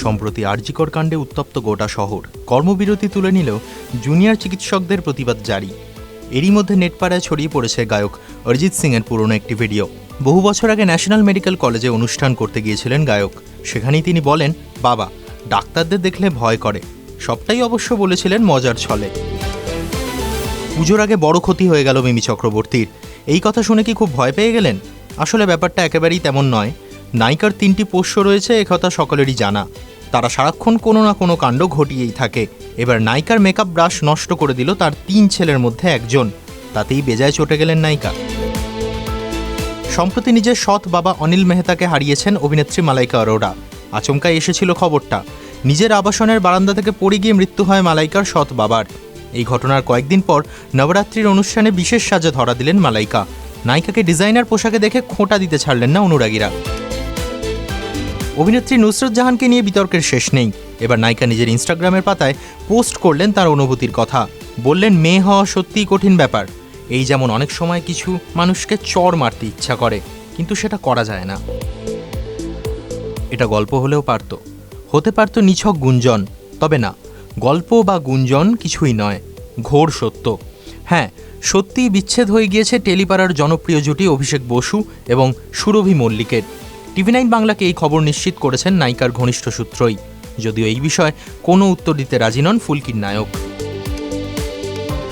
সম্প্রতি আরজিকর কাণ্ডে উত্তপ্ত গোটা শহর। কর্মবিরতি তুলে নিলেও জুনিয়র চিকিৎসকদের প্রতিবাদ জারি। এরই মধ্যে নেটপাড়ায় ছড়িয়ে পড়েছে গায়ক অরিজিৎ সিংয়ের পুরনো একটি ভিডিও। বহু বছর আগে ন্যাশনাল মেডিকেল কলেজে অনুষ্ঠান করতে গিয়েছিলেন গায়ক। সেখানেই তিনি বলেন, বাবা, ডাক্তারদের দেখলে ভয় করে। সবটাই অবশ্য বলেছিলেন মজার ছলে। পুজোর আগে বড় ক্ষতি হয়ে গেল মিমি চক্রবর্তীর। এই কথা শুনে কি খুব ভয় পেয়ে গেলেন? আসলে ব্যাপারটা একেবারেই তেমন নয়। নায়িকার তিনটি পোষ্য রয়েছে একথা সকলেরই জানা। তারা সারাক্ষণ কোনো না কোনো কাণ্ড ঘটিয়েই থাকে। এবার নায়িকার মেকআপ ব্রাশ নষ্ট করে দিল তার তিন ছেলের মধ্যে একজন। তাতেই বেজায় চটে গেলেন নায়িকা। সম্প্রতি নিজের সৎ বাবা অনিল মেহতাকে হারিয়েছেন অভিনেত্রী মালাইকা অরোরা। আচমকাই এসেছিল খবরটা। নিজের আবাসনের বারান্দা থেকে পড়ে গিয়ে মৃত্যু হয় মালাইকার সৎ বাবার। এই ঘটনার কয়েকদিন পর নবরাত্রির অনুষ্ঠানে বিশেষ সাজে ধরা দিলেন মালাইকা। নায়িকাকে ডিজাইনার পোশাকে দেখে খোঁটা দিতে ছাড়লেন না অনুরাগীরা। অভিনেত্রী নুসরত জাহানকে নিয়ে বিতর্কের শেষ নেই। এবার নায়িকা নিজের ইনস্টাগ্রামের পাতায় পোস্ট করলেন তার অনুভূতির কথা। বললেন, মেয়ে হওয়া সত্যিই কঠিন ব্যাপার। এই যেমন অনেক সময় কিছু মানুষকে চর মারতে ইচ্ছা করে, কিন্তু সেটা করা যায় না। এটা গল্প হলেও পারত। হতে পারত নিছক গুঞ্জন, তবে না, গল্প বা গুঞ্জন কিছুই নয়, ঘোর সত্য। হ্যাঁ সত্যিই বিচ্ছেদ হয়ে গিয়েছে টেলিপাড়ার জনপ্রিয় জুটি অভিষেক বসু এবং সুরভি মল্লিকের। টিভি নাইন বাংলাকে এই খবর নিশ্চিত করেছেন নায়িকার ঘনিষ্ঠ সূত্রই। যদিও এই বিষয়ে কোনো উত্তর দিতে রাজি নন ফুলকির নায়ক।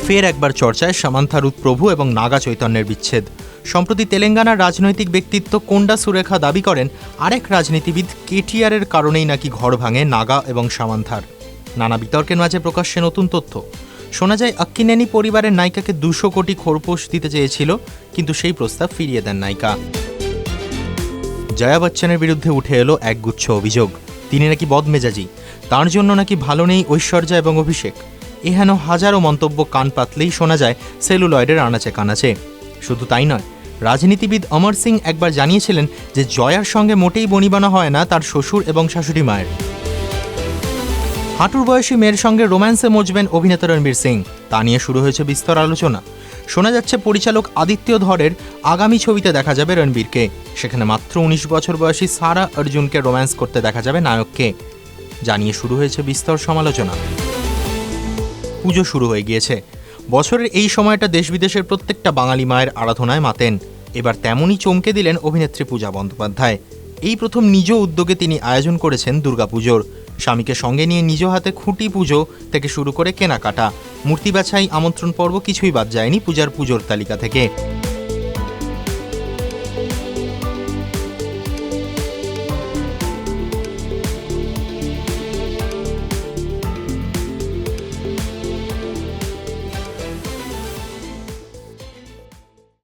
ফের একবার চর্চায় সামান্থা রুত প্রভু এবং নাগা চৈতন্যের বিচ্ছেদ। সম্প্রতি তেলেঙ্গানার রাজনৈতিক ব্যক্তিত্ব কোন্ডা সুরেখা দাবি করেন, আরেক রাজনীতিবিদ কেটিআরের কারণেই নাকি ঘর ভাঙে নাগা এবং সামান্থার। নানা বিতর্কের মাঝে প্রকাশ্যে নতুন তথ্য। শোনা যায়, আক্কিনেনি পরিবারের নায়িকাকে দুশো কোটি খোরপোশ দিতে চেয়েছিল, কিন্তু সেই প্রস্তাব ফিরিয়ে দেন নায়িকা। জয়া বচ্চনের বিরুদ্ধে উঠে এলো একগুচ্ছ অভিযোগ। তিনি নাকি বদমেজাজি। তার জন্য নাকি ভালো নেই ঐশ্বর্যা এবং অভিষেক। এহেন হাজারো মন্তব্য কান পাতলেই শোনা যায় সেলুলয়েডের আনাচে কানাচে। শুধু তাই নয়, রাজনীতিবিদ অমর সিং একবার জানিয়েছিলেন যে জয়ার সঙ্গে মোটেই বনিবানা হয় না তার শ্বশুর এবং শাশুড়ি মায়ের। হাঁটুর বয়সী মেয়ের সঙ্গে রোম্যান্সে মজবেন অভিনেতা রণবীর সিং। তা নিয়ে শুরু হয়েছে বিস্তর আলোচনা। শোনা যাচ্ছে পরিচালক আদিত্য ধরের আগামী ছবিতে দেখা যাবে রণবীরকে। সেখানে মাত্র উনিশ বছর বয়সী সারা অর্জুনকে রোম্যান্স করতে দেখা যাবে নায়ককে। জানিয়ে শুরু হয়েছে বিস্তর সমালোচনা। পুজো শুরু হয়ে গিয়েছে। বছরের এই সময়টা দেশ বিদেশের প্রত্যেকটা বাঙালি মায়ের আরাধনায় মাতেন। এবার তেমনই চমকে দিলেন অভিনেত্রী পূজা বন্দ্যোপাধ্যায়। এই প্রথম নিজ উদ্যোগে তিনি আয়োজন করেছেন দুর্গাপুজোর। স্বামীকে সঙ্গে নিয়ে নিজ হাতে খুঁটি পুজো থেকে শুরু করে কেনাকাটা। মূর্তি বাছাই, আমন্ত্রণ পর্ব কিছুই বাদ যায়নি পূজার পুজোর তালিকা থেকে।